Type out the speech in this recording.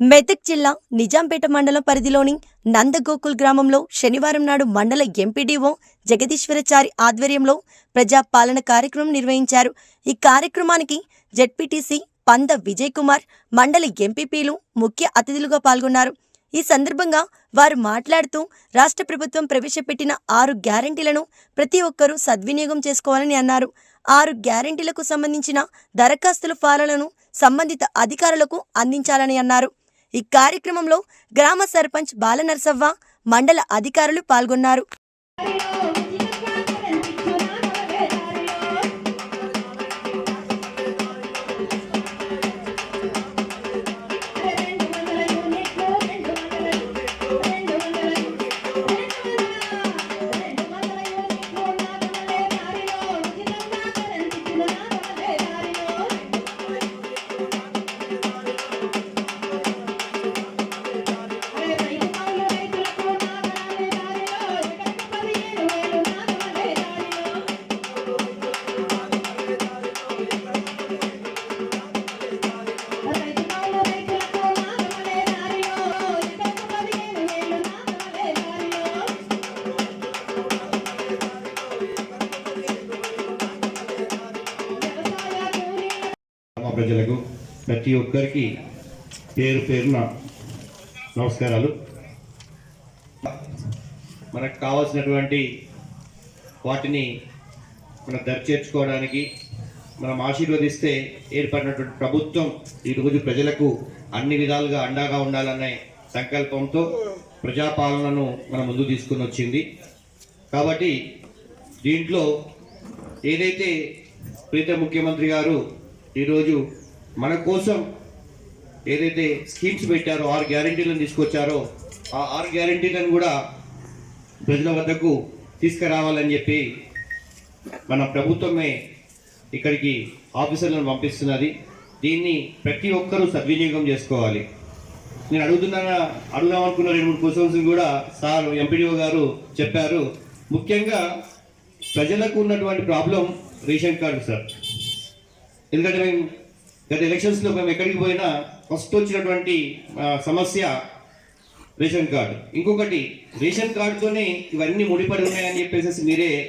మెదక్ జిల్లా నిజాంపేట మండలం పరిధిలోని నందగోకుల్ గ్రామంలో శనివారం నాడు మండల ఎంపీడీఓ జగదీశ్వరచారి ఆధ్వర్యంలో ప్రజా పాలన కార్యక్రమం నిర్వహించారు. ఈ కార్యక్రమానికి జెడ్పీటీసీ పంద విజయ్ కుమార్ మండలి ఎంపీపీలు ముఖ్య అతిథులుగా పాల్గొన్నారు. ఈ సందర్భంగా వారు మాట్లాడుతూ రాష్ట్ర ప్రభుత్వం ప్రవేశపెట్టిన ఆరు గ్యారంటీలను ప్రతి ఒక్కరూ సద్వినియోగం చేసుకోవాలని అన్నారు. ఆరు గ్యారంటీలకు సంబంధించిన దరఖాస్తుల ఫారాలను సంబంధిత అధికారులకు అందించాలని అన్నారు. ఈ కార్యక్రమంలో గ్రామ సర్పంచ్ బాలనర్సవ్వ మండల అధికారులు పాల్గొన్నారు. గ్రామ ప్రజలకు ప్రతి ఒక్కరికి పేరు పేరున నమస్కారాలు. మనకు కావాల్సినటువంటి వాటిని మనం దరిచేర్చుకోవడానికి మనం ఆశీర్వదిస్తే ఏర్పడినటువంటి ప్రభుత్వం ఈరోజు ప్రజలకు అన్ని విధాలుగా అండగా ఉండాలనే సంకల్పంతో ప్రజాపాలనను మనం ముందు తీసుకుని వచ్చింది. కాబట్టి దీంట్లో ఏదైతే ప్రీత ముఖ్యమంత్రి గారు ఈరోజు మన కోసం ఏదైతే స్కీమ్స్ పెట్టారో ఆరు గ్యారంటీలను తీసుకొచ్చారో ఆ ఆరు గ్యారంటీలను కూడా ప్రజల వద్దకు తీసుకురావాలని చెప్పి మన ప్రభుత్వమే ఇక్కడికి ఆఫీసర్లను పంపిస్తున్నది. దీన్ని ప్రతి ఒక్కరూ సద్వినియోగం చేసుకోవాలి. నేను అడుగుతున్నా అడుగుదాం అనుకున్న రెండు మూడు క్వశ్చన్స్ కూడా సార్ ఎంపీడీఓ గారు చెప్పారు. ముఖ్యంగా ప్రజలకు ఉన్నటువంటి ప్రాబ్లం రేషన్ కార్డు సార్. ఎందుకంటే మేము గత ఎలక్షన్స్లో మేము ఎక్కడికి పోయినా ఫస్ట్ వచ్చినటువంటి సమస్య రేషన్ కార్డు. ఇంకొకటి రేషన్ కార్డుతోనే ఇవన్నీ ముడిపడి ఉన్నాయని చెప్పేసి మీరే